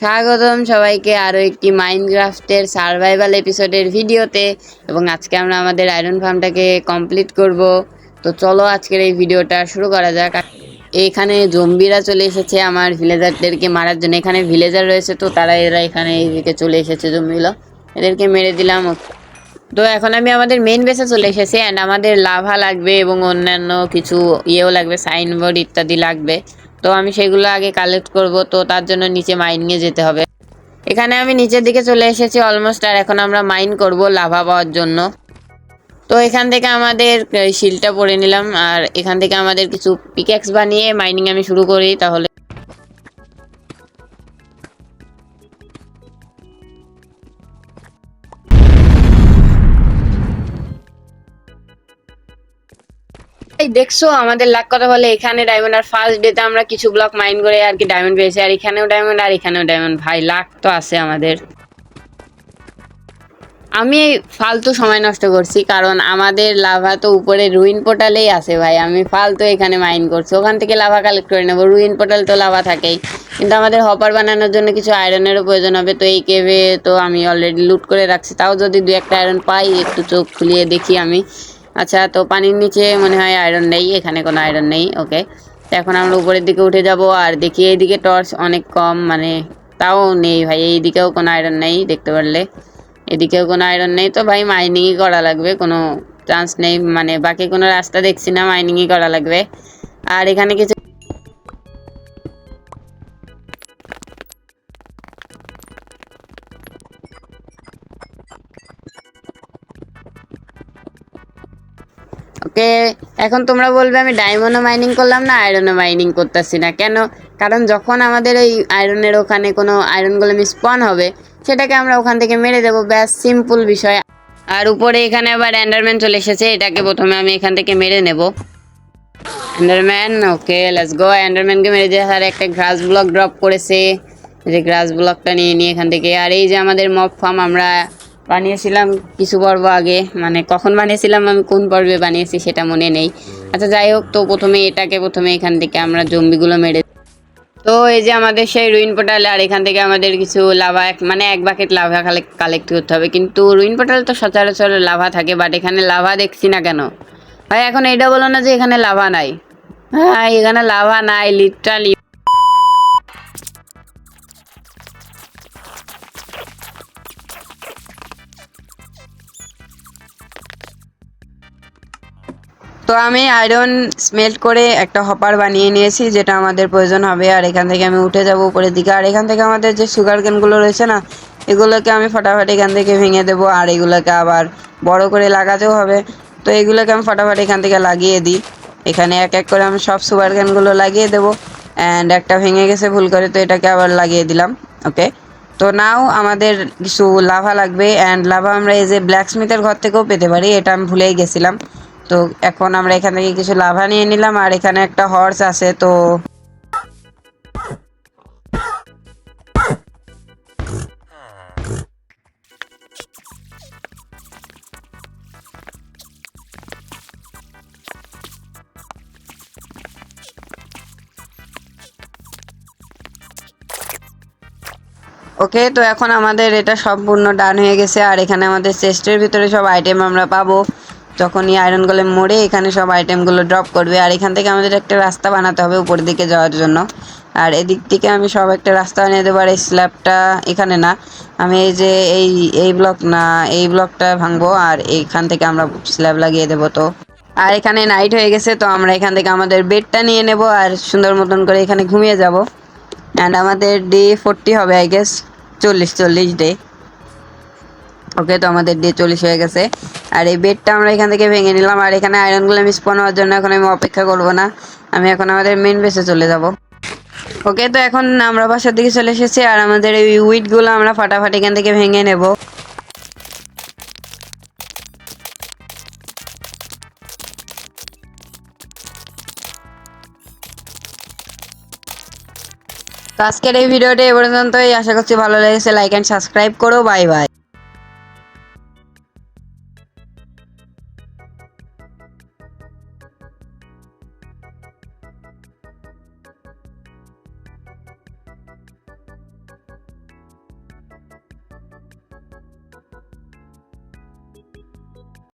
স্বাগতম সবাইকে আরও একটি মাইনক্রাফটের সার্ভাইভাল এপিসোডের ভিডিওতে এবং আজকে আমরা আমাদের আয়রন ফার্মটাকে কমপ্লিট করব। তো চলো আজকের এই ভিডিওটা শুরু করা যাক। এখানে জম্বিরা চলে এসেছে আমার ভিলেজারদেরকে মারার জন্য। এখানে ভিলেজার রয়েছে তো, তারা এরা এখানে এইদিকে চলে এসেছে জম্বিগুলো এদেরকে মেরে দিলাম। তো এখন আমি আমাদের মেইন বেসে চলে এসেছি। অ্যান্ড আমাদের লাভা লাগবে এবং অন্যান্য কিছু ইয়েও লাগবে সাইনবোর্ড ইত্যাদি লাগবে। তো আমি সেগুলো আগে কালেক্ট করব, তো তার জন্য নিচে মাইনিংয়ে যেতে হবে। এখানে আমি নিচের দিকে চলে এসেছি অলমোস্ট আর এখন আমরা মাইন করব লাভা পাওয়ার জন্য। তো এখান থেকে আমাদের শিলটা পরে নিলাম, আর এখান থেকে আমাদের কিছু পিকেক্স বানিয়ে মাইনিং আমি শুরু করি, তাহলে দেখছ, আমাদের লাখ কথা বলে, এখানে ডায়মন্ড আর ফার্স্ট ডেতে আমরা কিছু ব্লক মাইন করে আর কি ডায়মন্ড পেয়েছি, আর এখানেও ডায়মন্ড আর এখানেও ডায়মন্ড ভাই, লাখ তো আছে আমাদের। আমি ফালতু সময় নষ্ট করছি, কারণ আমাদের লাভা তো উপরে রুইন পোর্টালেই আছে ভাই। আমি ফালতু এখানে মাইন করছি, ওখান থেকে লাভা কালেক্ট করে নেব। রুইন পোর্টাল তো লাভা থাকেই। কিন্তু আমাদের হপার বানানোর জন্য কিছু আয়রনেরও প্রয়োজন হবে। তো এই কেভে তো আমি অলরেডি লুট করে রাখছি। তাও যদি দু একটা আয়রন পাই, একটু চোখ খুলিয়ে দেখি আমি। আচ্ছা তো পানির নিচে মনে হয় আয়রন নেই, এখানে কোনো আয়রন নেই ওকে তো এখন আমরা উপরের দিকে উঠে যাব, আর দেখি এইদিকে টর্চ অনেক কম মানে তাও নেই ভাই, এইদিকেও কোনো আয়রন নেই, দেখতে পারলে। এদিকেও কোনো আয়রন নেই, তো ভাই মাইনিংই করা লাগবে, কোনো চান্স নেই মানে বাকি কোনো রাস্তা দেখছি না মাইনিংই করা লাগবে। আর এখানে কিছু ওকে, এখন তোমরা বলবে আমি ডায়মন্ডও মাইনিং করলাম না আয়রনও মাইনিং করতেছি না। কেন? কারণ যখন আমাদের ওই আয়রনের ওখানে কোনো আয়রন আয়রনগুলো স্পন হবে, সেটাকে আমরা ওখান থেকে মেরে দেবো। ব্যাস সিম্পল বিষয়। আর উপরে এখানে আবার অ্যান্ডারম্যান চলে এসেছে, এটাকে প্রথমে আমি এখান থেকে মেরে নেব। অ্যান্ডারম্যান ওকে লেটস গো অ্যান্ডারম্যানকে মেরে দিয়ে আর একটা গ্রাস ব্লক ড্রপ করেছে। যে গ্রাস ব্লকটা নিয়ে নিয়ে এখান থেকে। আর এই যে আমাদের মব ফার্ম আমরা বানিয়েছিলাম কিছু পর্ব আগে। মানে কখন বানিয়েছিলাম, আমি কোন পর্বে বানিয়েছি সেটা মনে নেই। আচ্ছা যাই হোক, তো প্রথমে এটাকে প্রথমে এখান থেকে আমরা জম্বিগুলো মেরে তো এই যে আমাদের সেই রুইন পোর্টাল আর এখান থেকে আমাদের কিছু লাভা, এক মানে এক বাকেট লাভা কালেক্ট করতে হবে। কিন্তু রুইন পোর্টাল তো সচরাচর লাভা থাকে বাট এখানে লাভা দেখছি না কেন? ভাই, এখন এটা বলো না যে এখানে লাভা নাই। হ্যাঁ এখানে লাভা নাই লিটারালি তো আমি আয়রন স্মেল্ট করে একটা হপার বানিয়ে নিয়েছি, যেটা আমাদের প্রয়োজন হবে। আর এখান থেকে আমি উঠে যাব উপরের দিকে। আর এখান থেকে আমাদের যে সুগার ক্যানগুলো রয়েছে না, এগুলোকে আমি ফটাফট এখান থেকে ভেঙে দেবো। আর এগুলোকে আবার বড় করে লাগাতেও হবে। তো এগুলোকে আমি ফটাফট এখান থেকে লাগিয়ে দিই। এখানে এক এক করে আমি সব সুগার ক্যানগুলো লাগিয়ে দেবো। অ্যান্ড একটা ভেঙে গেছে, ভুল করে তো এটাকে আবার লাগিয়ে দিলাম। ওকে তো নাও আমাদের কিছু লাভা লাগবে। অ্যান্ড লাভা আমরা এই যে ব্ল্যাক স্মিথের ঘর থেকেও পেতে পারি, এটা আমি ভুলেই গেছিলাম। তো এখন আমরা এখান থেকে কিছু লাভা নিয়ে নিলাম, আর এখানে একটা হর্স আছে, তো ওকে, তো এখন আমাদের এটা সম্পূর্ণ ডান হয়ে গেছে, আর এখানে আমাদের চেস্টের ভিতরে সব আইটেম আমরা পাবো। যখন এই আয়রনগুলো মোড়ে এখানে সব আইটেমগুলো ড্রপ করবে। আর এখান থেকে আমাদের একটা রাস্তা বানাতে হবে উপরের দিকে যাওয়ার জন্য। আর এদিক থেকে আমি সব একটা রাস্তা বানিয়ে দেবো, আর এই স্ল্যাবটা এখানে না, আমি এই যে এই এই ব্লক না, এই ব্লকটা ভাঙবো, আর এইখান থেকে আমরা স্ল্যাব লাগিয়ে দেবো তো। আর এখানে নাইট হয়ে গেছে, তো আমরা এখান থেকে আমাদের বেডটা নিয়ে নেব, আর সুন্দর মতন করে এখানে ঘুমিয়ে যাব। অ্যান্ড আমাদের ডে ফোরটি হবে আই গেস চল্লিশ চল্লিশ ডে ওকে তো আমাদের ডে চল্লিশ হয়ে গেছে। আর এই বেডটা আমরা এখান থেকে ভেঙে নিলাম। আর এখানে আয়রনগুলো আমি স্পন হওয়ার জন্য এখন আমি অপেক্ষা করব না। আমি এখন আমাদের মেন বেসে চলে যাব। ওকে তো এখন আমরা বাসার দিকে চলে এসেছি আর আমাদের এই উইটগুলো আমরা ফাটাফাটি এখান থেকে ভেঙে নেব। আজকের এই ভিডিওটা এ পর্যন্তই। আশা করছি ভালো লেগেছে। লাইক অ্যান্ড সাবস্ক্রাইব করো। Bye bye